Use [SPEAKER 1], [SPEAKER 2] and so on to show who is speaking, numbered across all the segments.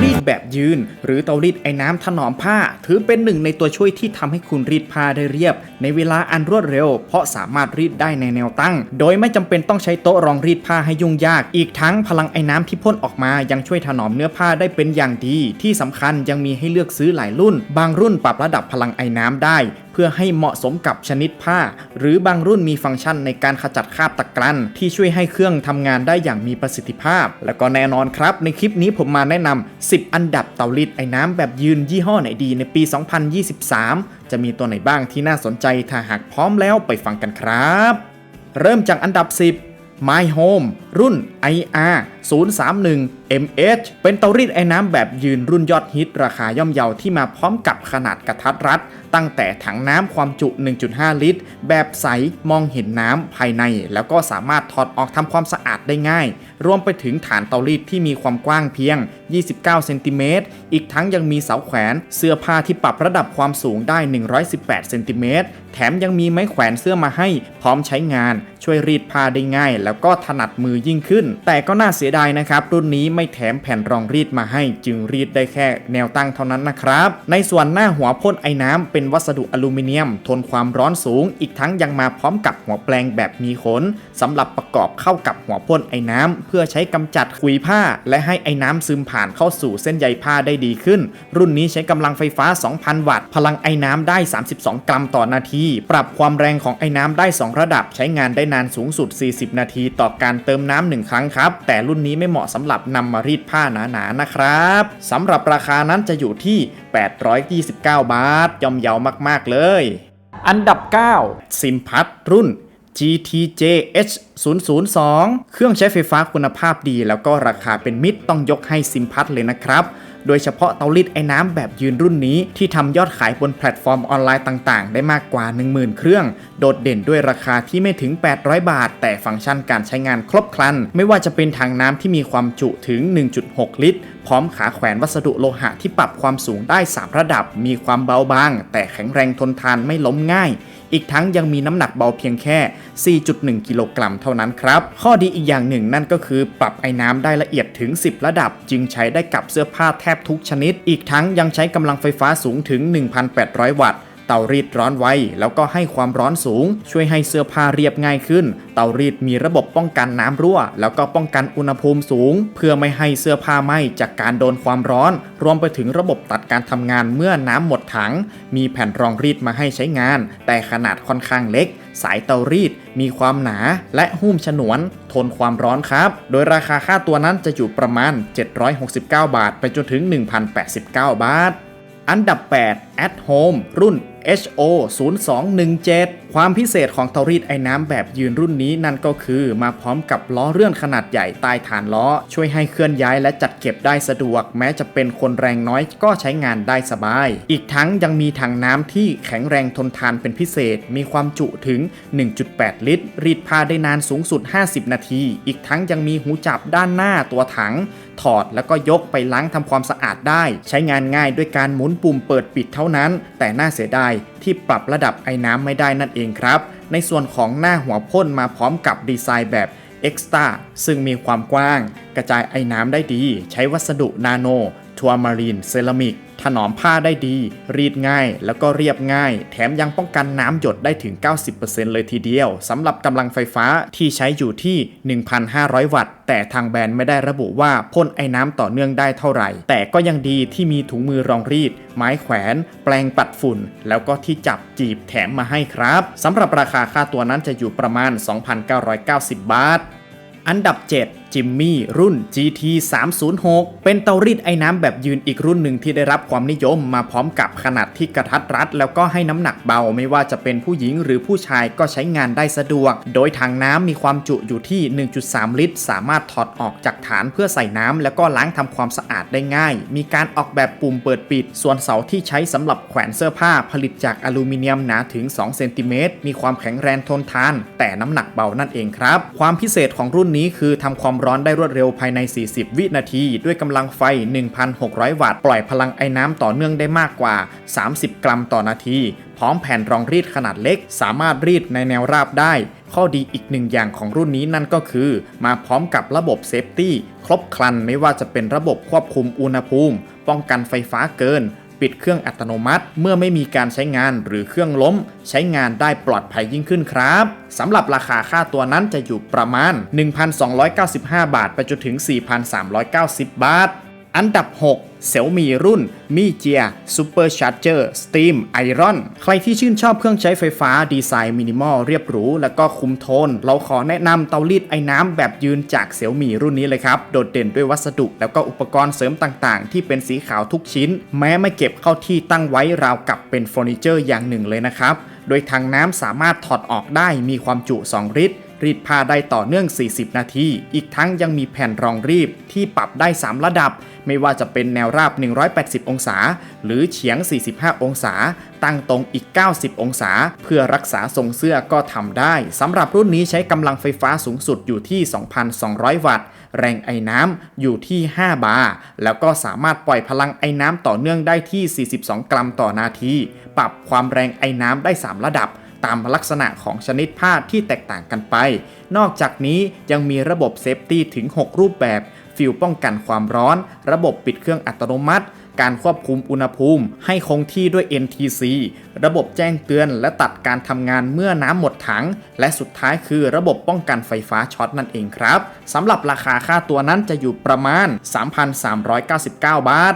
[SPEAKER 1] รีดแบบยืน หรือเตารีดไอ้น้ำถนอมผ้า ถือเป็นหนึ่งในตัวช่วยที่ทำให้คุณรีดผ้าได้เรียบ ในเวลาอันรวดเร็ว เพราะสามารถรีดได้ในแนวตั้ง โดยไม่จำเป็นต้องใช้โต๊ะรองรีดผ้าให้ยุ่งยาก อีกทั้งพลังไอ้น้ำที่พ่นออกมายังช่วยถนอมเนื้อผ้าได้เป็นอย่างดี ที่สำคัญยังมีให้เลือกซื้อหลายรุ่น บางรุ่นปรับระดับพลังไอ้น้ำได้ เพื่อให้เหมาะสมกับชนิดผ้า หรือบางรุ่นมีฟังก์ชันในการขจัดคราบตะกรัน ที่ช่วยให้เครื่องทำงานได้อย่างมีประสิทธิภาพ และก็แน่นอนครับ ในคลิปนี้ผมมาแนะนำ 10 อันดับเตารีดไอ้น้ำแบบยืนยี่ห้อไหนดีในปี 2023 จะมีตัวไหนบ้างที่น่าสนใจถ้าหากพร้อมแล้วไปฟังกันครับ เริ่มจากอันดับ 10 My Home รุ่น IR 031 MH เป็นเตารีดไอ้น้ำแบบยืนรุ่นยอดฮิต ราคาย่อมเยาที่มาพร้อมกับขนาดกระทัดรัด ตั้งแต่ถังน้ำความจุ 1.5 ลิตร แบบใสมองเห็นน้ำภายใน แล้วก็สามารถถอดออกทำความสะอาดได้ง่าย รวมไปถึงฐานเตารีดที่มีความกว้างเพียง 29 เซนติเมตร อีกทั้งยังมีเสาแขวนเสื้อผ้าที่ปรับระดับความสูงได้ 118 เซนติเมตร แถมยังมีไม้แขวนเสื้อมาให้พร้อมใช้งาน ช่วยรีดผ้าได้ง่าย แล้วก็ถนัดมือยิ่งขึ้น แต่ก็น่าเสียดายนะครับ รุ่นนี้ไม่แถมแผ่นรองรีดมาให้ จึงรีดได้แค่แนวตั้งเท่านั้นนะครับ ในส่วนหน้าหัวพ่นไอ้น้ำเป็นวัสดุอลูมิเนียม ทนความร้อนสูง อีกทั้งยังมาพร้อมกับหัวแปลงแบบมีขนสำหรับประกอบเข้ากับหัวพ่นไอ้น้ำเพื่อใช้กำจัดขุยผ้า และให้ไอ้น้ำซึมผ่านเข้าสู่เส้นใยผ้าได้ดีขึ้น รุ่นนี้ใช้กำลังไฟฟ้า 2,000 วัตต์ พลังไอ้น้ำได้ 32 กรัมต่อนาที ปรับความแรงของไอ้น้ำได้ 2 ระดับ ใช้งานได้นานสูงสุด 40 นาที ต่อการเติมน้ำหนึ่งครั้งครับ แต่รุ่นนี้ไม่เหมาะสำหรับนำมารีดผ้าหนาๆนะครับสำหรับราคานั้นจะอยู่ที่ 829 บาทย่อมเยาวมากๆเลย อันดับ 9 ซิมพัทรุ่น GTJH 002 เครื่องใช้ไฟฟ้าคุณภาพดี แล้วก็ราคาเป็นมิตรต้องยกให้ซิมพัทเลยนะครับ โดยเฉพาะเตารีดไอ้น้ำแบบยืนรุ่นนี้ที่ทำยอดขายบนแพลตฟอร์มออนไลน์ต่างๆ ได้มากกว่า 10,000 เครื่อง โดดเด่นด้วยราคาที่ไม่ถึง 800 บาท แต่ฟังก์ชันการใช้งานครบครัน ไม่ว่าจะเป็นถังน้ำที่มีความจุถึง 1.6 ลิตร พร้อมขาแขวนวัสดุโลหะที่ปรับความสูงได้ 3 ระดับ มีความเบาบาง แต่แข็งแรงทนทานไม่ล้มง่าย อีกทั้งยังมีน้ำหนักเบาเพียงแค่ 4.1 กิโลกรัมเท่านั้นครับ ข้อดีอีกอย่างหนึ่งนั่นก็คือ ปรับไอ้น้ำได้ละเอียดถึง 10 ระดับ จึงใช้ได้กับเสื้อผ้าแทบทุกชนิด อีกทั้งยังใช้กำลังไฟฟ้าสูงถึง 1,800 วัตต์ เตารีดร้อนไวแล้วก็ให้ความร้อนสูง ช่วยให้เสื้อผ้าเรียบง่ายขึ้น เตารีดมีระบบป้องกันน้ำรั่ว แล้วก็ป้องกันอุณหภูมิสูง เพื่อไม่ให้เสื้อผ้าไหม้จากการโดนความร้อน รวมไปถึงระบบตัดการทำงานเมื่อน้ำหมดถัง มีแผ่นรองรีดมาให้ใช้งาน แต่ขนาดค่อนข้างเล็ก สายเตารีด มีความหนาและหุ้มฉนวน ทนความร้อนครับ โดยราคาค่าตัวนั้นจะอยู่ประมาณ 769 บาท ไปจนถึง 1,089 บาท อันดับ 8 at home รุ่น HO 0217 ความพิเศษของเตารีดไอ้น้ำแบบยืนรุ่นนี้นั่นก็คือมาพร้อมกับล้อเลื่อนขนาดใหญ่ใต้ฐานล้อ ช่วยให้เคลื่อนย้ายและจัดเก็บได้สะดวก แม้จะเป็นคนแรงน้อยก็ใช้งานได้สบาย อีกทั้งยังมีถังน้ำที่แข็งแรงทนทานเป็นพิเศษ มีความจุถึง 1.8 ลิตร รีดผ้าได้นานสูงสุด 50 นาที อีกทั้งยังมีหูจับด้านหน้าตัวถัง ถอดแล้วก็ยกไปล้างทำความสะอาดได้ ใช้งานง่ายด้วยการหมุนปุ่มเปิดปิดเท่านั้น แต่น่าเสียดายที่ปรับระดับไอ้น้ำไม่ได้นั่นเองครับ ในส่วนของหน้าหัวพ่นมาพร้อมกับดีไซน์แบบ Extra ซึ่งมีความกว้าง กระจายไอ้น้ำได้ดี ใช้วัสดุนาโน ทัวมารีน เซรามิก ถนอมผ้าได้ดี รีดง่าย แล้วก็เรียบง่าย แถมยังป้องกันน้ำหยดได้ถึง 90%เลยทีเดียวสำหรับกำลังไฟฟ้าที่ใช้อยู่ที่ 1,500 วัตต์ แต่ทางแบรนด์ไม่ได้ระบุว่าพ่นไอ้น้ำต่อเนื่องได้เท่าไหร่ แต่ก็ยังดีที่มีถุงมือรองรีด ไม้แขวน แปลงปัดฝุ่น แล้วก็ที่จับจีบแถมมาให้ครับสำหรับราคาค่าตัวนั้นจะอยู่ประมาณ 2,990 บาท อันดับ 7 จิมมี่รุ่น GT 306เป็นเตารีดไอ้น้ำแบบยืนอีกรุ่นหนึ่งที่ได้รับความนิยมมาพร้อมกับขนาดที่กระทัดรัด แล้วก็ให้น้ำหนักเบาไม่ว่าจะเป็นผู้หญิงหรือผู้ชายก็ใช้งานได้สะดวก โดยถังน้ำมีความจุอยู่ที่ 1.3 ลิตร สามารถถอดออกจากฐานเพื่อใส่น้ำแล้วก็ล้างทำความสะอาดได้ง่าย มีการออกแบบปุ่มเปิดปิด ส่วนเสาที่ใช้สำหรับแขวนเสื้อผ้าผลิตจากอลูมิเนียมหนาถึง 2 เซนติเมตรมีความแข็งแรงทนทาน แต่น้ำหนักเบานั่นเองครับ ความพิเศษของรุ่นนี้คือทำความร้อนได้รวดเร็วภายใน 40 วินาที ด้วยกำลังไฟ 1,600 วัตต์ ปล่อยพลังไอ้น้ำต่อเนื่องได้มากกว่า 30 กรัมต่อนาที พร้อมแผ่นรองรีดขนาดเล็ก สามารถรีดในแนวราบได้ ข้อดีอีกหนึ่งอย่างของรุ่นนี้นั่นก็คือ มาพร้อมกับระบบเซฟตี้ครบครันไม่ว่าจะเป็นระบบควบคุมอุณหภูมิ ป้องกันไฟฟ้าเกิน ปิดเครื่องอัตโนมัติ เมื่อไม่มีการใช้งานหรือเครื่องล้ม ใช้งานได้ปลอดภัยยิ่งขึ้นครับสำหรับราคาค่าตัวนั้นจะอยู่ประมาณ 1,295 บาท ไปจนถึง 4,390 บาท อันดับ 6 เซ l มีรุ่นมีเจีย Super Charger Steam Iron ใครที่ชื่นชอบเครื่องใช้ไฟฟ้าดีไซน์มินิมอลเรียบหรู แล้วก็คุมโทน เราขอแนะนำเตารีดไอ้น้ำแบบยืนจากเซ l มีรุ่นนี้เลยครับ โดดเด่นด้วยวัสดุแล้วก็อุปกรณ์เสริมต่างๆ ที่เป็นสีขาวทุกชิ้น แม้ไม่เก็บเข้าที่ตั้งไว้ราวกับเป็นเฟอร์นิเจอร์อย่างหนึ่งเลยนะครับ โดยทางน้ำสามารถถอดออกได้มีความจุ 2 ลิตร รีดผ้าได้ต่อเนื่อง 40 นาที อีกทั้งยังมีแผ่นรองรีดที่ปรับได้ 3 ระดับ ไม่ว่าจะเป็นแนวราบ 180 องศา หรือเฉียง 45 องศา ตั้งตรงอีก 90 องศา เพื่อรักษาทรงเสื้อก็ทำได้สำหรับรุ่นนี้ใช้กำลังไฟฟ้าสูงสุดอยู่ที่ 2,200 วัตต์ แรงไอ้น้ำอยู่ที่ 5 บาร์ แล้วก็สามารถปล่อยพลังไอ้น้ำต่อเนื่องได้ที่ 42 กรัมต่อนาที ปรับความแรงไอ้น้ำได้ 3 ระดับ ตามลักษณะของชนิดผ้าที่แตกต่างกันไป นอกจากนี้ยังมีระบบเซฟตี้ถึง 6 รูปแบบ ฟิลป้องกันความร้อน ระบบปิดเครื่องอัตโนมัติ การควบคุมอุณหภูมิ ให้คงที่ด้วย NTC ระบบแจ้งเตือนและตัดการทำงานเมื่อน้ำหมดถัง และสุดท้ายคือระบบป้องกันไฟฟ้าช็อตนั่นเองครับสำหรับราคาค่าตัวนั้นจะอยู่ประมาณ 3,399 บาท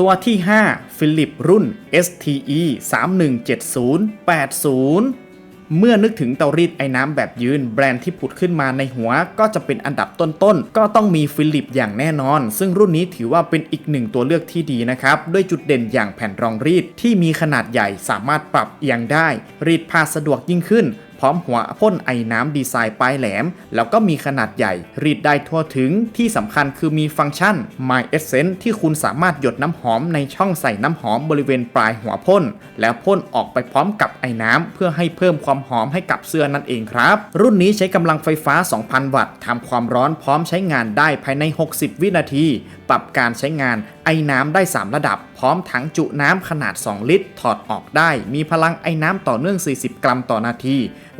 [SPEAKER 1] ตัวที่ 5 ฟิลิปรุ่น STE 317080 เมื่อนึกถึงเตารีดไอ้น้ำแบบยืน แบรนด์ที่ผุดขึ้นมาในหัวก็จะเป็นอันดับต้นๆ ก็ต้องมีฟิลิปอย่างแน่นอน ซึ่งรุ่นนี้ถือว่าเป็นอีกหนึ่งตัวเลือกที่ดีนะครับ ด้วยจุดเด่นอย่างแผ่นรองรีดที่มีขนาดใหญ่สามารถปรับเอียงได้ รีดผ้าสะดวกยิ่งขึ้น พร้อมหัวพ่นไอ้น้ำดีไซน์ปลายแหลม แล้วก็มีขนาดใหญ่ รีดได้ทั่วถึงที่สำคัญคือมีฟังก์ชัน My Essence ที่คุณสามารถหยดน้ำหอมในช่องใส่น้ำหอมบริเวณปลายหัวพ่น แล้วพ่นออกไปพร้อมกับไอ้น้ำเพื่อให้เพิ่มความหอมให้กับเสื้อนั่นเองครับ รุ่นนี้ใช้กำลังไฟฟ้า 2,000 วัตต์ทำความร้อนพร้อมใช้งานได้ภายใน 60 วินาทีปรับการใช้งานไอ้น้ำได้ 3 ระดับ พร้อมถังจุน้ำขนาด 2 ลิตร ถอดออกได้ มีพลังไอ้น้ำต่อเนื่อง 40 กรัมต่อนาที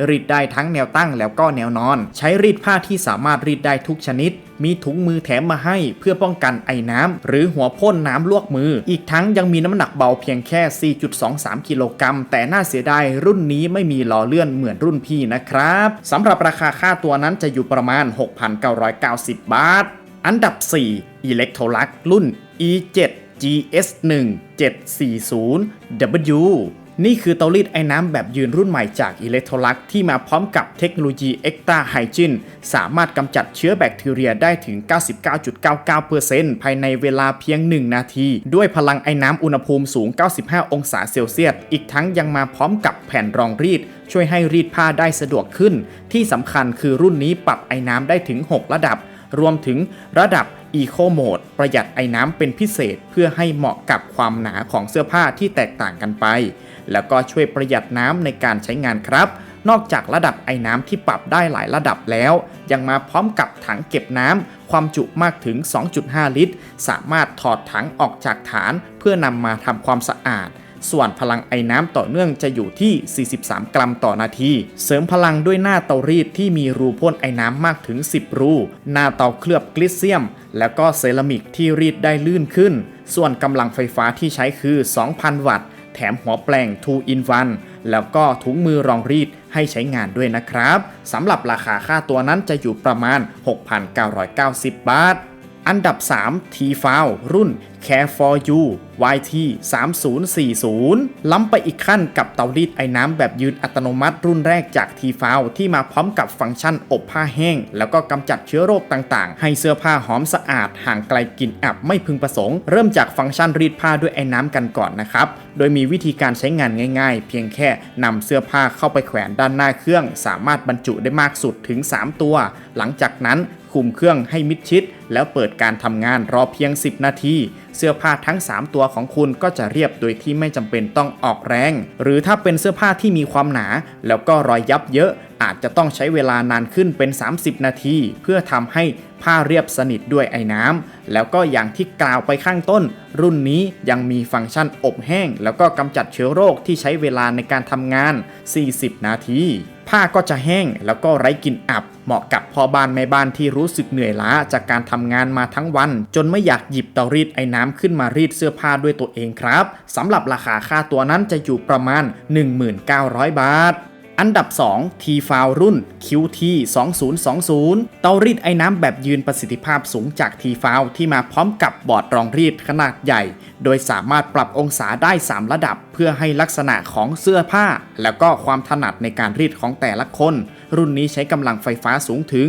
[SPEAKER 1] รีดได้ทั้งแนวตั้งแล้วก็แนวนอน ใช้รีดผ้าที่สามารถรีดได้ทุกชนิด มีถุงมือแถมมาให้เพื่อป้องกันไอ้น้ำหรือหัวพ่นน้ำลวกมือ อีกทั้งยังมีน้ำหนักเบาเพียงแค่ 4.23 กิโลกรัม แต่น่าเสียดายรุ่นนี้ไม่มีล้อเลื่อนเหมือนรุ่นพี่นะครับสำหรับราคาค่าตัวนั้นจะอยู่ประมาณ 6,990 บาท อันดับ 4 Electrolux รุ่น E7 GS1 740W นี่คือเตารีดไอ้น้ำแบบยืนรุ่นใหม่จาก Electrolux ที่มาพร้อมกับเทคโนโลยี Extra Hygiene สามารถกำจัดเชื้อแบคทีเรียได้ถึง 99.99%ภายในเวลาเพียง 1 นาที ด้วยพลังไอ้น้ำอุณหภูมิสูง 95 องศาเซลเซียส อีกทั้งยังมาพร้อมกับแผ่นรองรีด ช่วยให้รีดผ้าได้สะดวกขึ้น ที่สำคัญคือรุ่นนี้ปรับไอ้น้ำได้ถึง 6 ระดับ รวมถึงระดับ Eco Mode ประหยัดไอ้น้ำเป็นพิเศษเพื่อให้เหมาะกับความหนาของเสื้อผ้าที่แตกต่างกันไป แล้วก็ช่วยประหยัดน้ำในการใช้งานครับ นอกจากระดับไอ้น้ำที่ปรับได้หลายระดับแล้ว ยังมาพร้อมกับถังเก็บน้ำความจุมากถึง 2.5 ลิตร สามารถถอดถังออกจากฐาน เพื่อนำมาทำความสะอาด ส่วนพลังไอ้น้ำต่อเนื่องจะอยู่ที่ 43 กรัมต่อนาที เสริมพลังด้วยหน้าเตารีดที่มีรูพ่นไอ้น้ำมากถึง 10 รู หน้าเตาเคลือบกลิเซียม แล้วก็เซรามิกที่รีดได้ลื่นขึ้น ส่วนกำลังไฟฟ้าที่ใช้คือ 2,000 วัตต์ แถมหัวแปลง 2 in 1 แล้วก็ถุงมือรองรีดให้ใช้งานด้วยนะครับ สำหรับราคาค่าตัวนั้นจะอยู่ประมาณ 6,990 บาท อันดับ 3 t f o u รุ่น Care for You YT 3040 ล้ำไปอีกขั้นกับเตารีดไอ้น้ำแบบยืนอัตโนมัติรุ่นแรกจาก t f o u ที่มาพร้อมกับฟังก์ชันอบผ้าแห้ง แล้วก็กำจัดเชื้อโรคต่างๆ ให้เสื้อผ้าหอมสะอาด ห่างไกลกลิ่นอับไม่พึงประสงค์ เริ่มจากฟังก์ชันรีดผ้าด้วยไอ้น้ำกันก่อนนะครับ โดยมีวิธีการใช้งานง่าย ๆ เพียงแค่นำเสื้อผ้าเข้าไปแขวนด้านหน้าเครื่อง สามารถบรรจุได้มากสุดถึง 3 ตัว หลังจากนั้น คุมเครื่องให้มิดชิด แล้วเปิดการทำงานรอเพียง 10 นาที เสื้อผ้าทั้ง 3 ตัวของคุณก็จะเรียบโดยที่ไม่จำเป็นต้องออกแรง หรือถ้าเป็นเสื้อผ้าที่มีความหนา แล้วก็รอยยับเยอะ อาจจะต้องใช้เวลานานขึ้นเป็น 30 นาที เพื่อทำให้ผ้าเรียบสนิทด้วยไอ้น้ำแล้วก็อย่างที่กล่าวไปข้างต้น รุ่นนี้ยังมีฟังก์ชันอบแห้ง แล้วก็กำจัดเชื้อโรคที่ใช้เวลาในการทำงาน 40 นาที ผ้าก็จะแห้งแล้วก็ไร้กลิ่นอับ เหมาะกับพ่อบ้านแม่บ้านที่รู้สึกเหนื่อยล้าจากการทำงานมาทั้งวัน จนไม่อยากหยิบเตารีดไอ้น้ำขึ้นมารีดเสื้อผ้าด้วยตัวเองครับสำหรับราคาค่าตัวนั้นจะอยู่ประมาณ 1900 บาท อันดับ 2 t f o u l รุ่น QT 2020 เตารีดไอ้น้ำแบบยืนประสิทธิภาพสูงจาก t f o u l ที่มาพร้อมกับบอร์ดรองรีดขนาดใหญ่ โดยสามารถปรับองศาได้ 3 ระดับ เพื่อให้ลักษณะของเสื้อผ้า แล้วก็ความถนัดในการรีดของแต่ละคน รุ่นนี้ใช้กำลังไฟฟ้าสูงถึง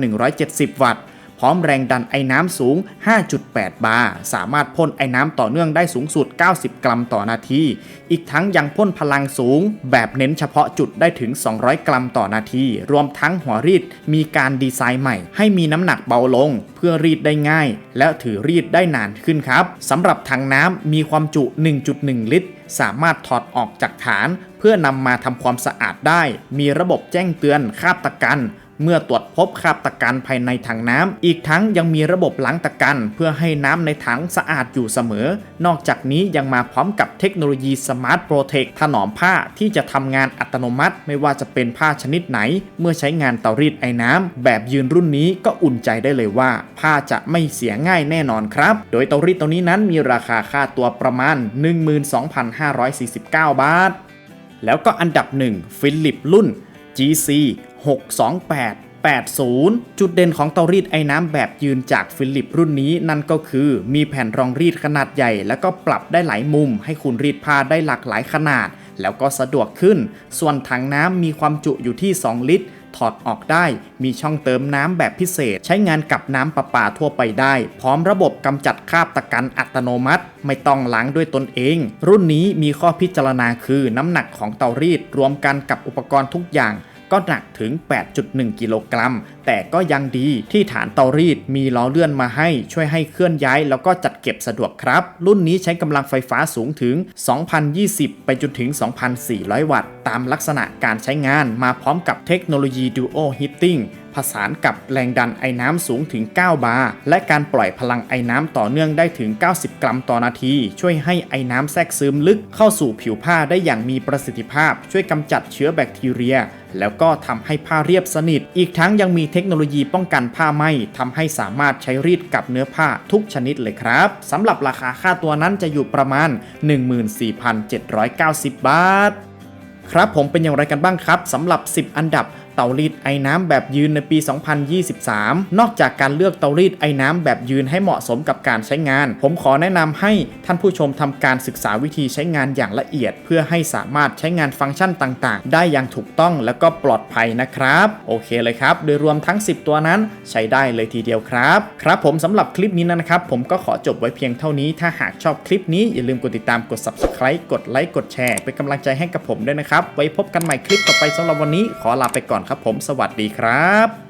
[SPEAKER 1] 2,170 วัตต์ พร้อมแรงดันไอ้น้ำสูง 5.8 บาร์สามารถพ่นไอ้น้ำต่อเนื่องได้สูงสุด 90 กรัมต่อนาที อีกทั้งยังพ่นพลังสูง แบบเน้นเฉพาะจุดได้ถึง 200 กรัมต่อนาที รวมทั้งหัวรีดมีการดีไซน์ใหม่ ให้มีน้ำหนักเบาลง เพื่อรีดได้ง่าย และถือรีดได้นานขึ้นครับสำหรับถังน้ำมีความจุ 1.1 ลิตร สามารถถอดออกจากฐาน เพื่อนำมาทำความสะอาดได้ มีระบบแจ้งเตือนคาบตะกัน เมื่อตรวจพบคราบตะกันภายในถังน้ำอีกทั้งยังมีระบบล้างตะกันเพื่อให้น้ำในถังสะอาดอยู่เสมอ นอกจากนี้ยังมาพร้อมกับเทคโนโลยีสมาร์ทโปรเทคถนอมผ้าที่จะทำงานอัตโนมัติ ไม่ว่าจะเป็นผ้าชนิดไหน เมื่อใช้งานเตารีดไอ้น้ำแบบยืนรุ่นนี้ก็อุ่นใจได้เลยว่า ผ้าจะไม่เสียง่ายแน่นอนครับ โดยเตารีดตัวนี้นั้นมีราคาค่าตัวประมาณ 12,549 บาท แล้วก็อันดับ 1 ฟิลิปรุ่น GC 628 80 จุดเด่นของเตารีดไอ้น้ำแบบยืนจากฟิลิปรุ่นนี้นั่นก็คือมีแผ่นรองรีดขนาดใหญ่ แล้วก็ปรับได้หลายมุม ให้คุณรีดผ้าได้หลากหลายขนาด แล้วก็สะดวกขึ้น ส่วนถังน้ำมีความจุอยู่ที่ 2 ลิตร ถอดออกได้ มีช่องเติมน้ำแบบพิเศษ ใช้งานกับน้ำประปาทั่วไปได้ พร้อมระบบกำจัดคราบตะกันอัตโนมัติ ไม่ต้องล้างด้วยตนเอง รุ่นนี้มีข้อพิจารณาคือน้ำหนักของเตารีดรวมกันกับอุปกรณ์ทุกอย่าง ก็หนักถึง 8.1 กิโลกรัม แต่ก็ยังดีที่ฐานเตารีดมีล้อเลื่อนมาให้ช่วยให้เคลื่อนย้าย แล้วก็จัดเก็บสะดวกครับ รุ่นนี้ใช้กำลังไฟฟ้าสูงถึง 2,020 ไปจนถึง 2,400 วัตต์ ตามลักษณะการใช้งานมาพร้อมกับเทคโนโลยี Duo Heating ผสานกับแรงดันไอ้น้ำสูงถึง 9 บาร์ และการปล่อยพลังไอ้น้ำต่อเนื่องได้ถึง 90 กรัมต่อนาที ช่วยให้ไอ้น้ำแทรกซึมลึกเข้าสู่ผิวผ้าได้อย่างมีประสิทธิภาพ ช่วยกำจัดเชื้อแบคทีเรีย แล้วก็ทำให้ผ้าเรียบสนิท อีกทั้งยังมีเทคโนโลยีป้องกันผ้าไหม้ทำให้สามารถใช้รีดกับเนื้อผ้าทุกชนิดเลยครับสำหรับราคาค่าตัวนั้นจะอยู่ประมาณ 14,790 บาท ครับผมเป็นอย่างไรกันบ้างครับสำหรับ 10 อันดับ เตารีดไอ้น้ำแบบยืนในปี 2023 นอกจากการเลือกเตารีดไอ้น้ำแบบยืนให้เหมาะสมกับการใช้งาน ผมขอแนะนำให้ท่านผู้ชมทำการศึกษาวิธีใช้งานอย่างละเอียด เพื่อให้สามารถใช้งานฟังก์ชันต่างๆ ได้อย่างถูกต้องและก็ปลอดภัยนะครับ โอเคเลยครับ โดยรวมทั้ง 10 ตัวนั้นใช้ได้เลยทีเดียวครับ ครับผมสำหรับคลิปนี้นะครับ ผมก็ขอจบไว้เพียงเท่านี้ ถ้าหากชอบคลิปนี้อย่าลืมกดติดตามกด subscribe กดไลค์กดแชร์เป็นกำลังใจให้กับผมด้วยนะครับไว้พบกันใหม่คลิปต่อไปสำหรับวันนี้ขอลาไปก่อนครับผมสวัสดีครับ